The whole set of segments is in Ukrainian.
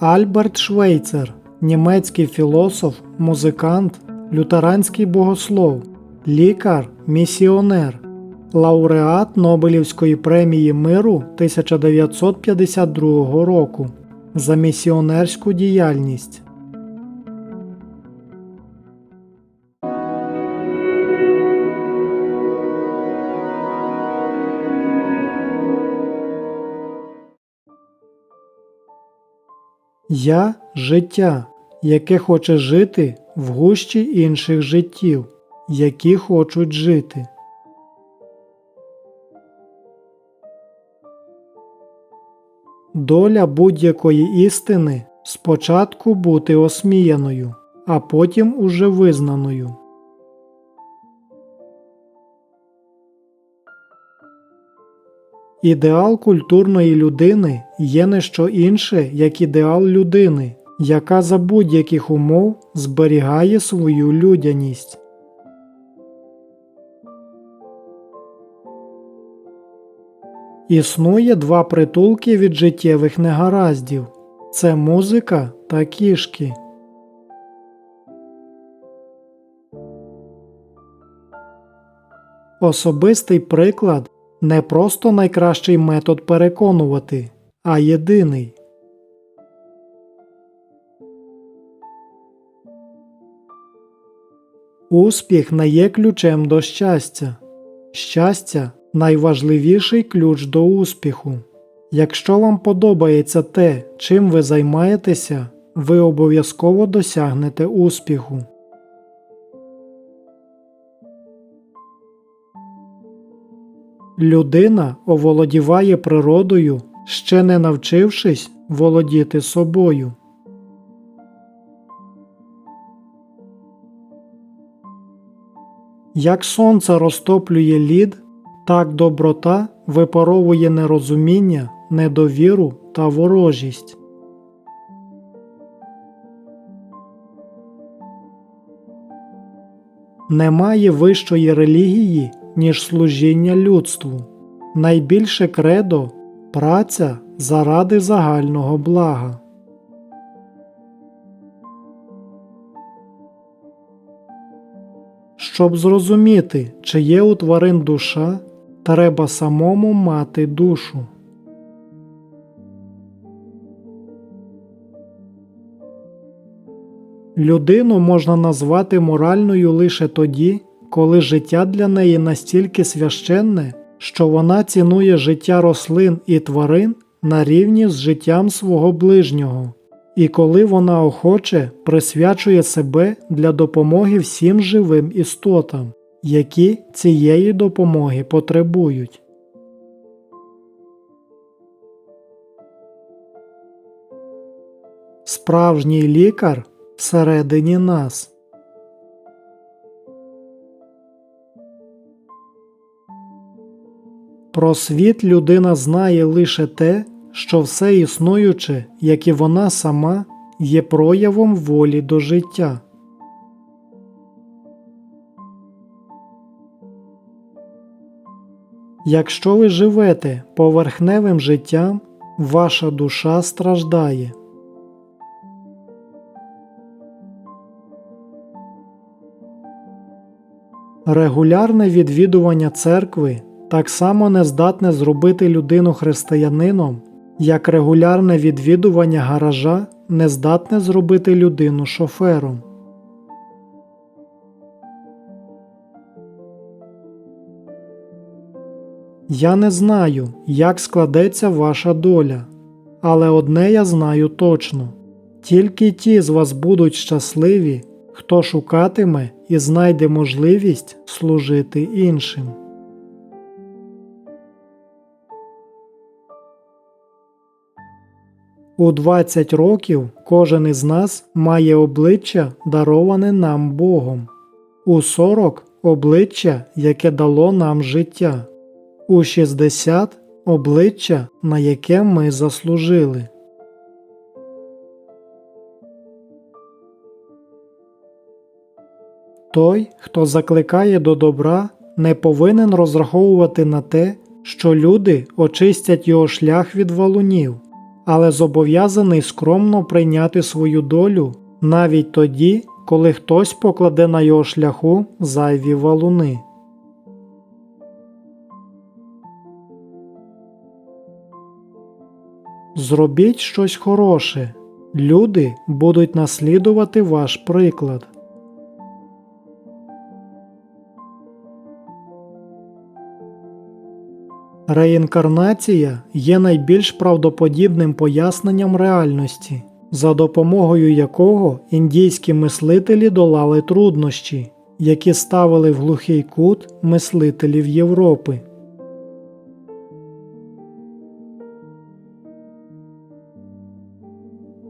Альберт Швейцер, німецький філософ, музикант, лютеранський богослов, лікар, місіонер, лауреат Нобелівської премії миру 1952 року за місіонерську діяльність. Я життя, яке хоче жити в гущі інших життів, які хочуть жити. Доля будь-якої істини спочатку бути осміяною, а потім уже визнаною. Ідеал культурної людини є не що інше, як ідеал людини, яка за будь-яких умов зберігає свою людяність. Існує два притулки від життєвих негараздів це музика та кішки. Особистий приклад не просто найкращий метод переконувати, а єдиний. Успіх не є ключем до щастя. Щастя найважливіший ключ до успіху. Якщо вам подобається те, чим ви займаєтеся, ви обов'язково досягнете успіху. Людина оволодіває природою, ще не навчившись володіти собою. Як сонце розтоплює лід, так доброта випаровує нерозуміння, недовіру та ворожість. Немає вищої релігії, ніж служіння людству. Найбільше кредо праця заради загального блага. Щоб зрозуміти, чи є у тварин душа, треба самому мати душу. Людину можна назвати моральною лише тоді, коли життя для неї настільки священне, що вона цінує життя рослин і тварин на рівні з життям свого ближнього, і коли вона охоче присвячує себе для допомоги всім живим істотам, які цієї допомоги потребують. Справжній лікар всередині нас. Про світ людина знає лише те, що все існуюче, як і вона сама, є проявом волі до життя. Якщо ви живете поверхневим життям, ваша душа страждає. Регулярне відвідування церкви так само не здатне зробити людину християнином, як регулярне відвідування гаража не здатне зробити людину шофером. Я не знаю, як складеться ваша доля, але одне я знаю точно тільки ті з вас будуть щасливі, хто шукатиме і знайде можливість служити іншим. У 20 років кожен із нас має обличчя, дароване нам Богом, у 40 обличчя, яке дало нам життя, у 60 обличчя, на яке ми заслужили. Той, хто закликає до добра, не повинен розраховувати на те, що люди очистять його шлях від валунів, але зобов'язаний скромно прийняти свою долю навіть тоді, коли хтось покладе на його шляху зайві валуни. Зробіть щось хороше. Люди будуть наслідувати ваш приклад. Реінкарнація є найбільш правдоподібним поясненням реальності, за допомогою якого індійські мислителі долали труднощі, які ставили в глухий кут мислителів Європи.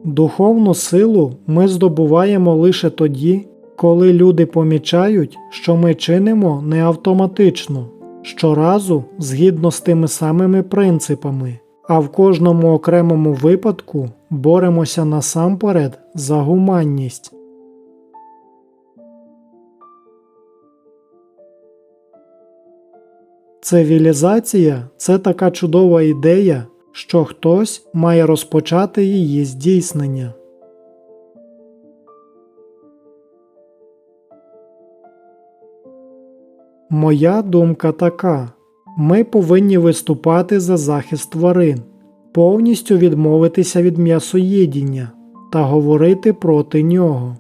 Духовну силу ми здобуваємо лише тоді, коли люди помічають, що ми чинимо не автоматично, щоразу згідно з тими самими принципами, а в кожному окремому випадку боремося насамперед за гуманність. Цивілізація це така чудова ідея, що хтось має розпочати її здійснення. Моя думка така: ми повинні виступати за захист тварин, повністю відмовитися від м'ясоїдіння та говорити проти нього.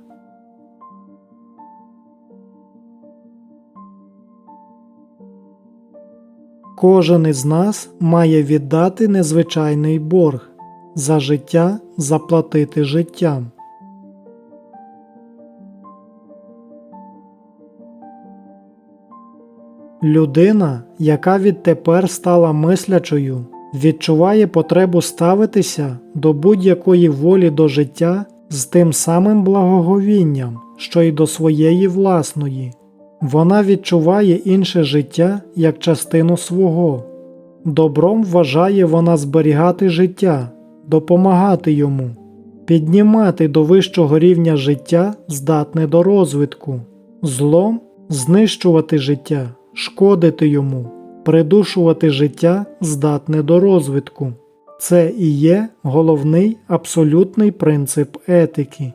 Кожен із нас має віддати незвичайний борг за життя заплатити життям. Людина, яка відтепер стала мислячою, відчуває потребу ставитися до будь-якої волі до життя з тим самим благоговінням, що й до своєї власної. Вона відчуває інше життя як частину свого. Добром вважає вона зберігати життя, допомагати йому, піднімати до вищого рівня життя, здатне до розвитку, злом знищувати життя, шкодити йому, придушувати життя, здатне до розвитку. Це і є головний абсолютний принцип етики.